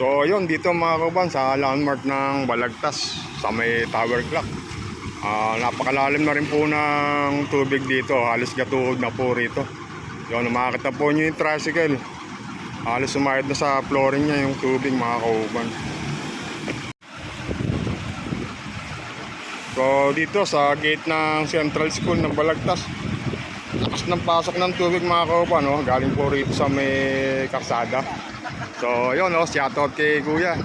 So yun, dito mga kaban sa landmark ng Balagtas sa may tower clock. Ah, napakalalim na rin po ng tubig dito. Halos gatuhod na po rito. Yun, makakita po nyo yung tricycle. Halos sumayad na sa flooring niya yung tubig mga kauban. So dito sa gate ng Central School ng Balagtas. Lakas ng pasok ng tubig mga kauban. No? Galing po rito sa may karsada. So yun, no? shoutout kay Kuya.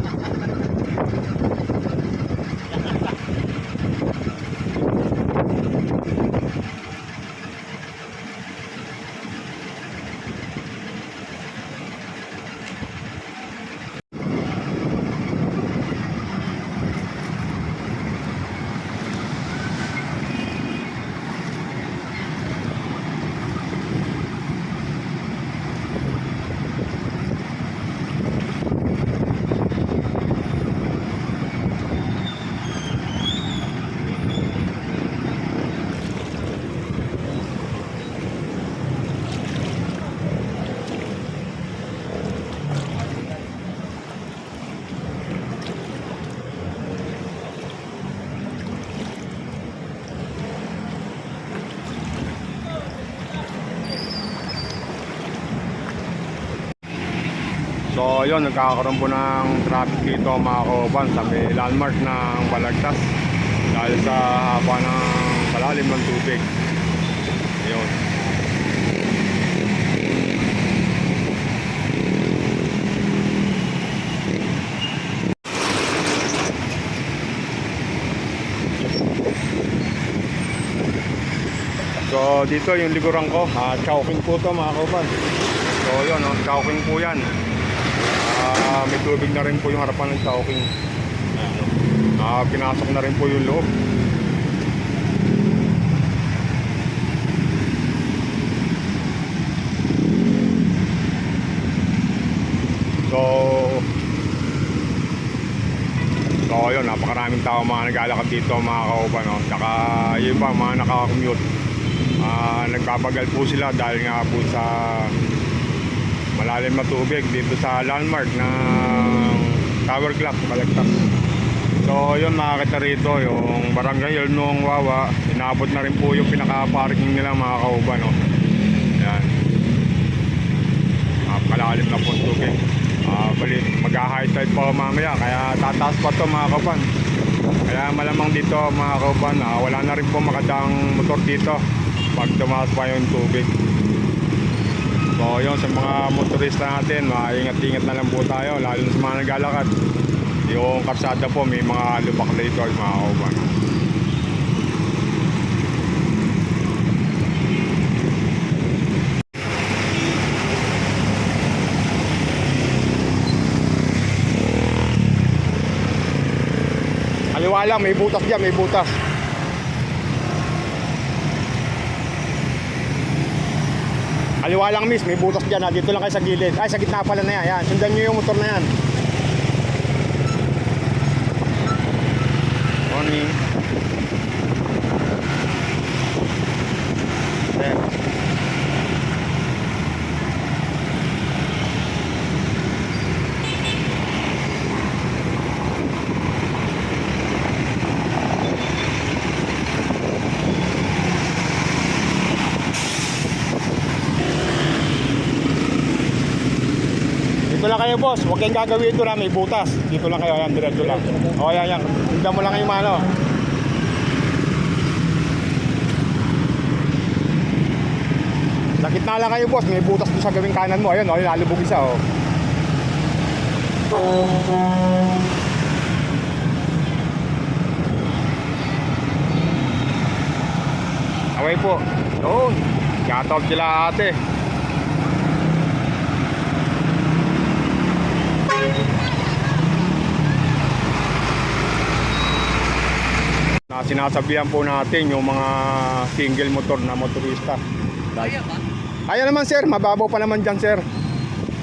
So yun, nagkakaroon po ng traffic dito mga kauban sa may landmark ng Balagtas dahil sa haba ng palalim ng tubig. Yun. So dito yung likuran ko, ah, Chowking po to mga kauban. So yun, no, Chowking po yan. Ah, may tubig na rin po yung harapan ng Chowking. Ah, pinasok na rin po yung loob. So, so yun, napakaraming tao mga naglalakad dito mga kauban. No? Tsaka yung iba, mga nakaka-commute. Ah, nagbabagal po sila dahil nga po sa malalim na tubig dito sa landmark ng Tower Clock, Balagtas. So yun makakita rito yung barangay nung Wawa, inabot na rin po yung pinaka-parking nila mga kauban. No? Yan. Napakalalim na po tubig. Ah, bali, mag-high tide pa mamaya kaya tataas pa to mga kauban. Kaya malamang dito mga kauban, ah, wala na rin po makadang motor dito pag tumaas pa yung tubig. So yun sa mga motorista natin, maingat-ingat na lang po tayo lalo na sa mga naglalakad. Yung karsada po may mga lubak dito mga kauban. Kaliwa lang, may butas dyan, may butas. Kaliwa lang miss, may butas dyan ha. Dito lang kayo sa gilid. Ay, sa gitna pala na yan. Yan. Sundan nyo yung motor na yan. Morning. Dito lang kayo boss, huwag kayong gagawin ito na may butas. Dito lang kayo, ayan, diretso lang. O ayan, ayan. Tignan mo lang yung mano. Sa gitna lang kayo boss, may butas doon sa gawing kanan mo. Ayan, o, oh, lalubog isa o. Away po. Doon. Shoutout sila ate. Sinasabihan po natin yung mga single motor na motorista. Kaya ba? Kaya naman sir, mababaw pa naman dyan sir.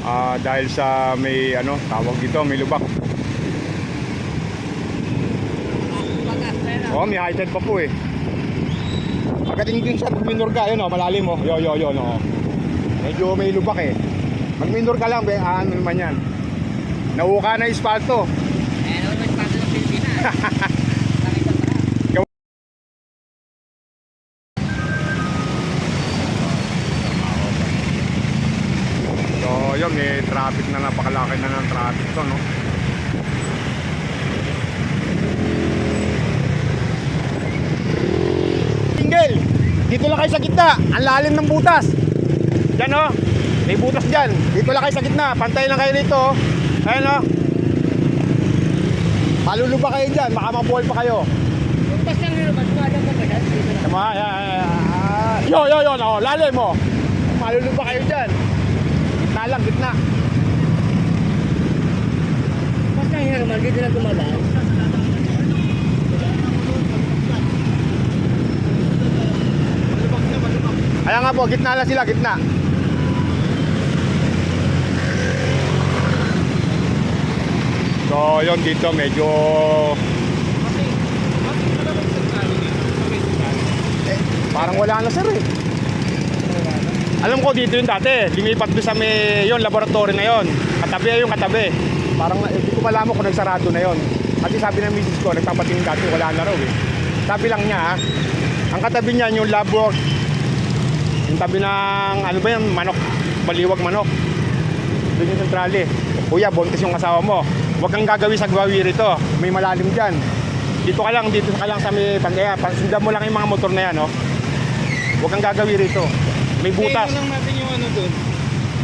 Ah, dahil sa may ano, tawag dito, may lubak. Oh, may high tide pa po eh. Pagdating din sa minor ka, yun oh, malalim oh. Yo, yo, yo, no. Medyo may lubak eh. Pag minor ka lang, be, ano naman yan. Nauka na yung espalto. Eh, ano ba yung pato ng Pilipinas? Nakita ba? So, yun, may traffic na napakalaki na ng traffic to, no? Single, dito lang kayo sa gitna. Ang lalim ng butas. Diyan, oh. May butas dyan. Dito lang kayo sa gitna. Pantay lang kayo dito, oh. Ayan, oh. Maluluba kayo dyan. Baka mabuhol pa kayo. Yung bus lang nilo, matuwalang ka ba. Tama. Yo, yo, yo, no. Lalim, oh. Maluluba kayo dyan. Gitna lang, gitna. Bus lang nilo, dito na dumadaan. Kaya nga po, gitna lang sila, gitna. So, yun dito medyo eh, parang wala na sir eh. Alam ko dito yung dati, lumipat doon sa may yon laboratory na yon. Katabi yung katabi. Parang eh, hindi ko malaman kung nagsarado na yon. Kasi sabi ng misis ko, nagpapatingin dati, wala na raw eh. Sabi lang niya, ah, ang katabi niya yung labor, yung tabi ng, ano ba yan, manok, baliwag manok. Doon yung sentrale. Kuya, buntis yung asawa mo. Huwag kang gagawin sa gwawi rito. May malalim dyan. Dito ka lang, dito ka lang sa may pandaya. Sundan mo lang yung mga motor na yan, no? Huwag kang gagawin rito. May butas. Tingnan lang natin yung ano doon.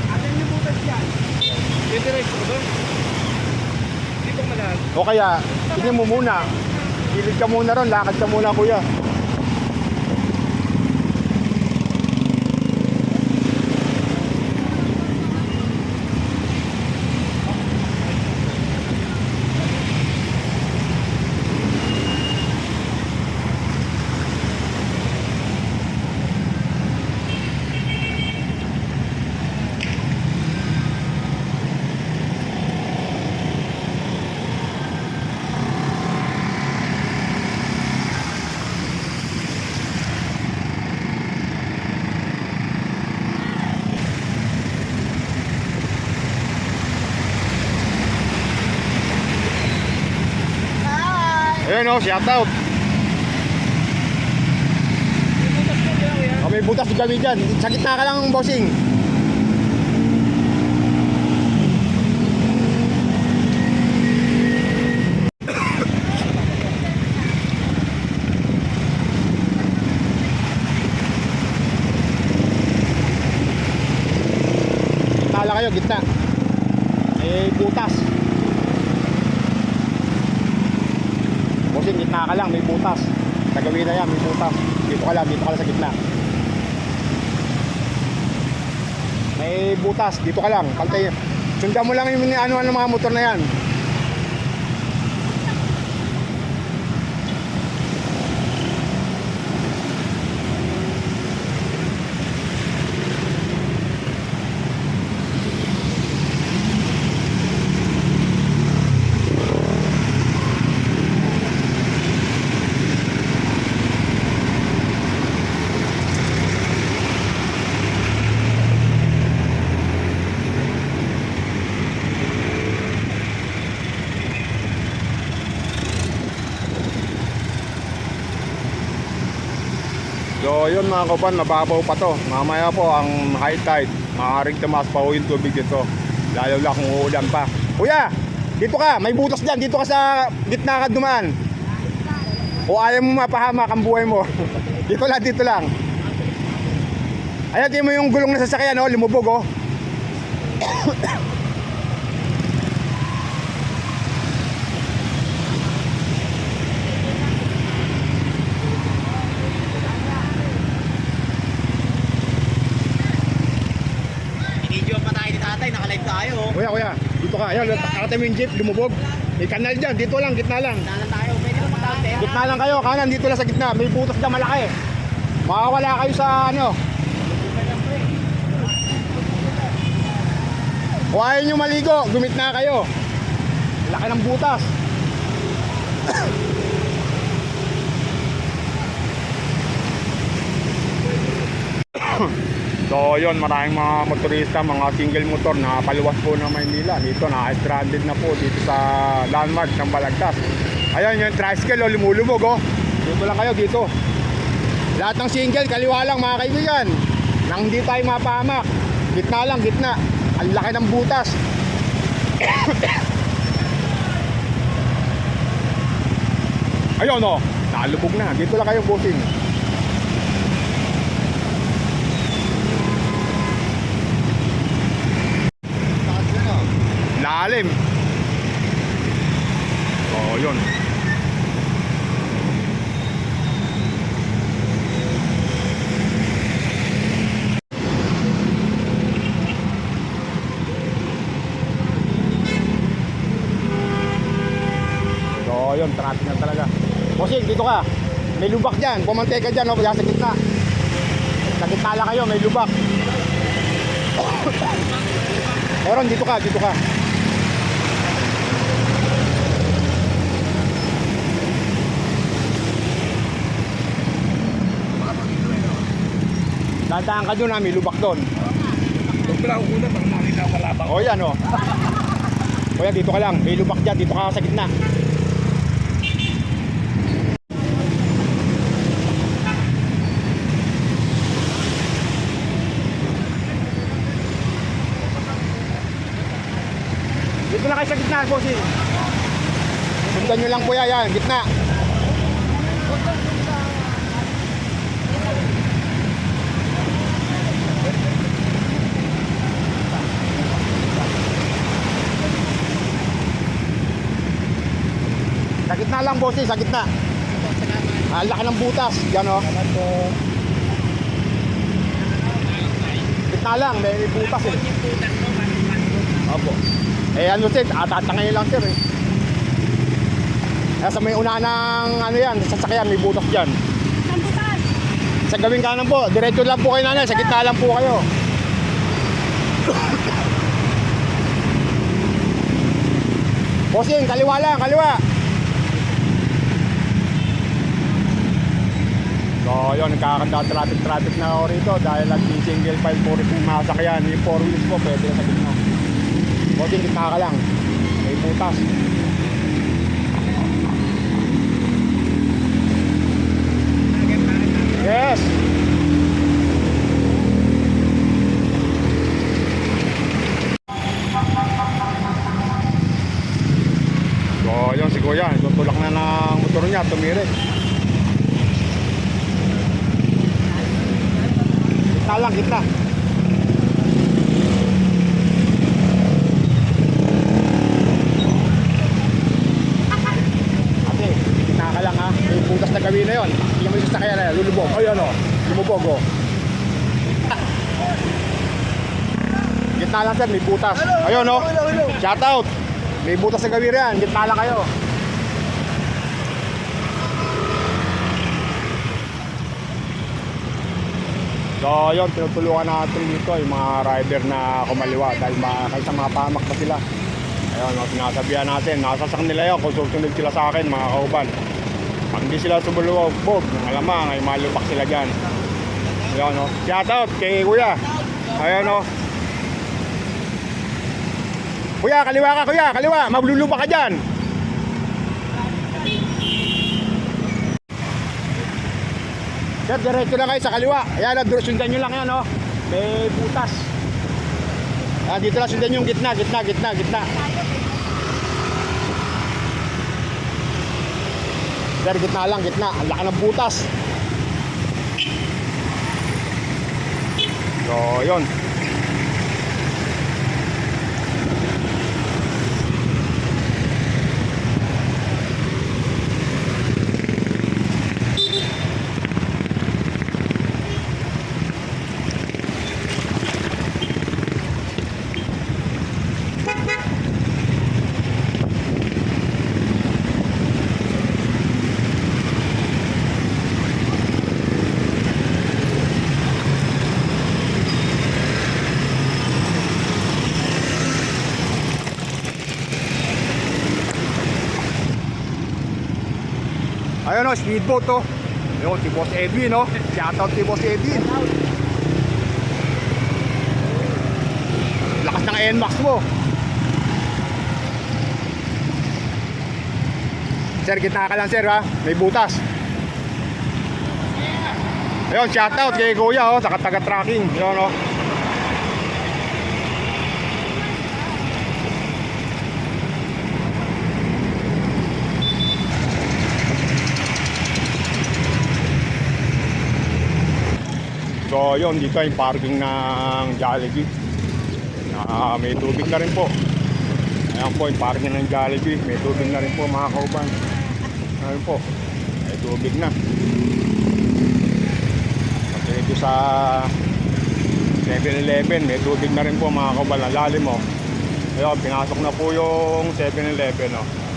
Atin yung butas yan. Didiretso ko doon. Dito malahat. O kaya, tingnan mo muna. Gilid ka muna ron, lakad ka muna, kuya. Ayun o, shout out. Oh, may butas kami dyan. Sa gitna ka lang, bossing. Lang kayo, gitna. May butas. Bossing, gitna ka lang, may butas. Sa gawin na yan, may butas. Dito ka lang, dito ka lang sa gitna. May butas, dito ka lang. Pantay. Sundan mo lang yung ano ano mga motor na yan. Yun mga kapan, mababaw pa to. Mamaya po ang high tide. Maaaring tumaas pa po yung tubig dito. Lalo lang kung uulan pa. Kuya, dito ka. May butas dyan. Dito ka sa gitna ka dumaan. O ayaw mo mapahamak ang buhay mo. dito lang, dito lang. Ayan, mo yung gulong na sasakyan, oh, lumubog, oh. Video pa tayo ni tatay, nakalive tayo. Kuya, kuya, dito ka. Ayan, nakatay mo yung jeep, lumubog. May kanal dyan, dito lang, gitna lang. Dalan tayo, pwede. Gitna lang kayo, kanan dito lang sa gitna. May butas dyan malaki. Makakawala kayo sa ano. Kung ayaw nyo maligo, gumitna kayo. Laki ng butas. So yun, maraming mga motorista, mga single motor na paluwas po ng Maynila. Dito na stranded na po dito sa landmark ng Balagtas. Ayun yung tricycle oh, lumulubog oh. Dito lang kayo dito. Lahat ng single, kaliwa lang mga kaibigan. Nang hindi tayo mapahamak. Gitna lang, gitna. Ang laki ng butas. Ayun oh, nalubog na. Dito lang kayo bossing. Lalim. Oh, yun. So, yun, traffic na talaga. Bossing, dito ka. May lubak dyan. Pumantay ka dyan? Diyan sa gitna. Sa gitna lang kayo, may lubak. Meron, dito ka, dito ka. Dadaan ka doon ha, may lubak doon. Huwag pala ako una, pag makita ang kalabang. O yan o. O yan, dito ka lang. May lubak dyan, dito ka sa gitna. Kayo sa gitna, bossing. Sundan nyo lang po yan, yan, gitna. Sa gitna lang, bossing, sa gitna. Ah, laki ng butas, yan o. Gitna lang, may butas eh. Opo. Eh ano sir, atatangayin lang sir eh. Kaya sa may una ng ano yan, sasakyan, may butas dyan. Sa gawing kanan po, diretso lang po kayo nanay, sa gitna lang po kayo. Bossing, kaliwa lang, kaliwa. So yun, nagkakanda traffic-traffic na ako rito dahil nag-single file po rin yung masakyan. Yung 4 wheels po, pwede sa gitna. Bossing, gitna ka lang. May butas. Yes! So yun si Kuya, tutulak na ng motor niya, tumirik. Gitna lang, gitna. Ate, gitna ka lang ha. May butas na gawin na yun. Hindi mo yung sakyan na, lulubog. Ay ano, oh. Gitna lang sir, may butas. Ayun no. Shout out. May butas na gawin yan. Gitna lang kayo. So yun, tinutulungan natin dito yung mga rider na kumaliwa dahil ma kahit sa mga pamak na sila. Ayun, no, sinasabihan natin, nasa sa kanila yun kung susunod sila sa akin mga kauban. Pag hindi sila sumulubog, alamang ay malubak sila dyan. Ayun, no. Shout out kay Kuya. Ayun, no. Kuya, kaliwa ka, kuya, kaliwa. Magluluba ka dyan. Sir, diretso lang kayo sa kaliwa. Ayan, ah, sundan nyo lang yan, oh. May butas. Ah, dito lang sundan yung gitna, gitna, gitna, gitna. Sir, gitna lang, gitna. Ang laki ng butas. So, yun. speedboat oh. to. Yun, si Boss Edwin, no? Shoutout si Boss Edwin. Lakas ng NMAX mo. Sir, gitna ka lang, sir, ha? May butas. Ayun, shoutout kay Kuya, oh, sa Kataga Tracking. Yun, oh. So yun, dito yung parking ng Jollibee. Ah, may tubig na rin po. Ayan po yung parking ng Jollibee. May tubig na rin po mga kauban. Ayan po. May tubig na. Kasi ito sa 7-Eleven, may tubig na rin po mga kauban. Lalim mo. Ayun, pinasok na po yung 7-Eleven. Oh.